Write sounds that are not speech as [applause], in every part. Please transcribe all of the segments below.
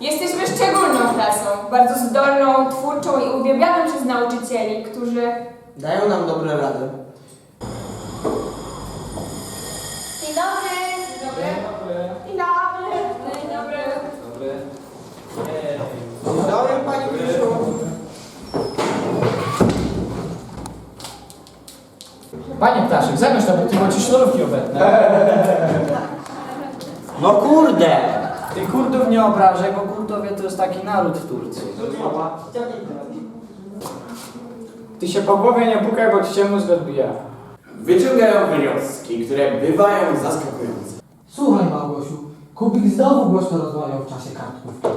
Jesteśmy szczególną klasą, bardzo zdolną, twórczą i uwielbianą przez nauczycieli, którzy Dają nam dobre rady. Dzień dobry. Dzień dobry. Dzień dobry. Dzień dobry. Dzień dobry Pani Krysiu. Panie Ptaszek, zamiast to, bo ty macie sznurówki obetne. [laughs] No kurde! Ty Kurdów nie obrażaj, bo Kurdowie to jest taki naród w Turcji. Ty się po głowie nie pukaj, bo ci się mózg odbija. Wyciągają wnioski, które bywają zaskakujące. Słuchaj Małgosiu, Kubik znowu głośno rozmawiał w czasie kartkówki.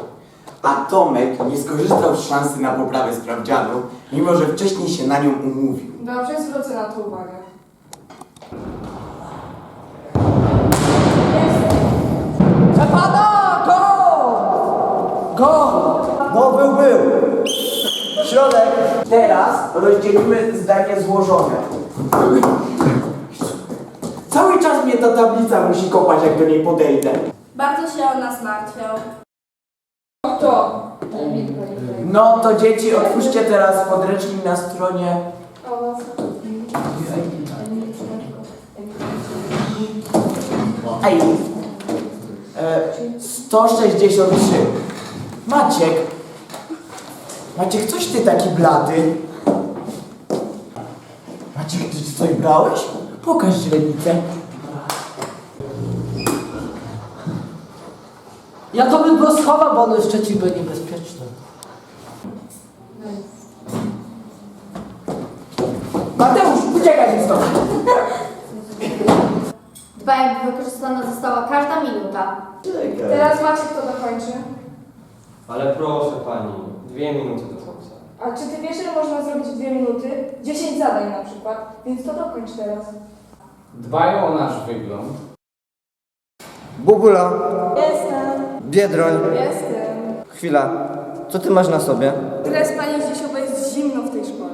A Tomek nie skorzystał z szansy na poprawę sprawdzianu, mimo że wcześniej się na nią umówił. Dobrze, zwrócę na to uwagę. Go! Go! No był, był. Środek. Teraz rozdzielimy zdanie złożone. Cały czas mnie ta tablica musi kopać, jak do niej podejdę. Bardzo się o nas martwią. To. No to dzieci, otwórzcie teraz podręcznik na stronie... Ej, e, 163. Maciek. Maciek, coś ty taki blady? Maciek, ty coś brałeś? Pokaż źrenicę. Ja to bym go schował, bo on jest przeciwko niebezpieczny. Mateusz, uciekaj mi stąd. Dbaj, by wykorzystana została każda minuta. Teraz Maciek to dokończy. Ale proszę pani, dwie minuty do końca. A czy ty wiesz, że można zrobić w dwie minuty? 10 zadań na przykład, więc to dokończ teraz. Dbają o nasz wygląd. Bubula, Jestem. Biedroń, Jestem. chwila. Co ty masz na sobie? Dres pani bo jest zimno w tej szkole.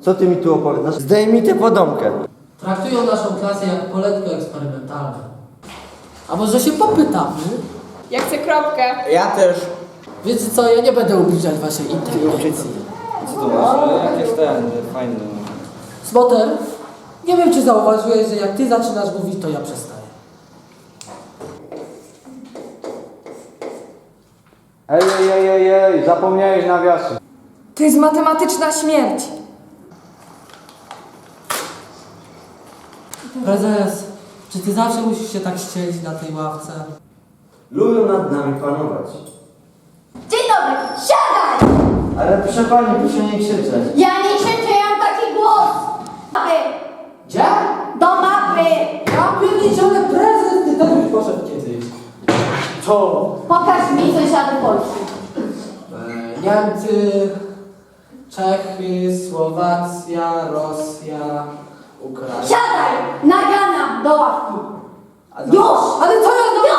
Co ty mi tu opowiadasz? Zdejmij tę podomkę. Traktują naszą klasę jak poletko eksperymentalne. A może się popytamy? Ja chcę kropkę. Ja też. Wiecie co, ja nie będę ubliżać waszej inteligencji. Co to masz? Jakieś ten, fajne. Smoter, nie wiem czy zauważyłeś, że jak ty zaczynasz mówić, to ja przestaję. Ej, ej, ej, ej, ej, zapomniałeś nawiasu. To jest matematyczna śmierć. Prezes, czy ty zawsze musisz się tak ścielić na tej ławce? Lubią nad nami panować. Dobry, siadaj! Ale proszę pani, proszę nie krzyczeć. Ja nie krzyczę, ja mam taki głos. Mapy, Gdzie? do mapy. Ja pierniczony prezes, ty też już poszedł kiedyś. Co? Pokaż mi sąsiady Polski. E, Niemcy, Czechy, Słowacja, Rosja, Ukraina. Siadaj, nagana do ławki. Już! Ale co ja zrobię?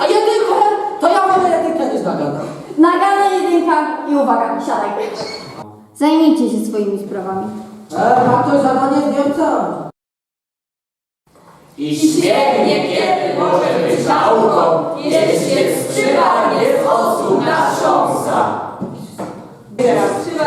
A jedynkę? To ja wolę jedynkę niż nagana. Nagana jedynka i uwaga, siadaj. Zajmijcie się swoimi sprawami. E, mam to zadanie z Niemca. I śmiech niekiedy może być nauką, jeśli jest skrzywa nie sposób natrząsa. Trzyma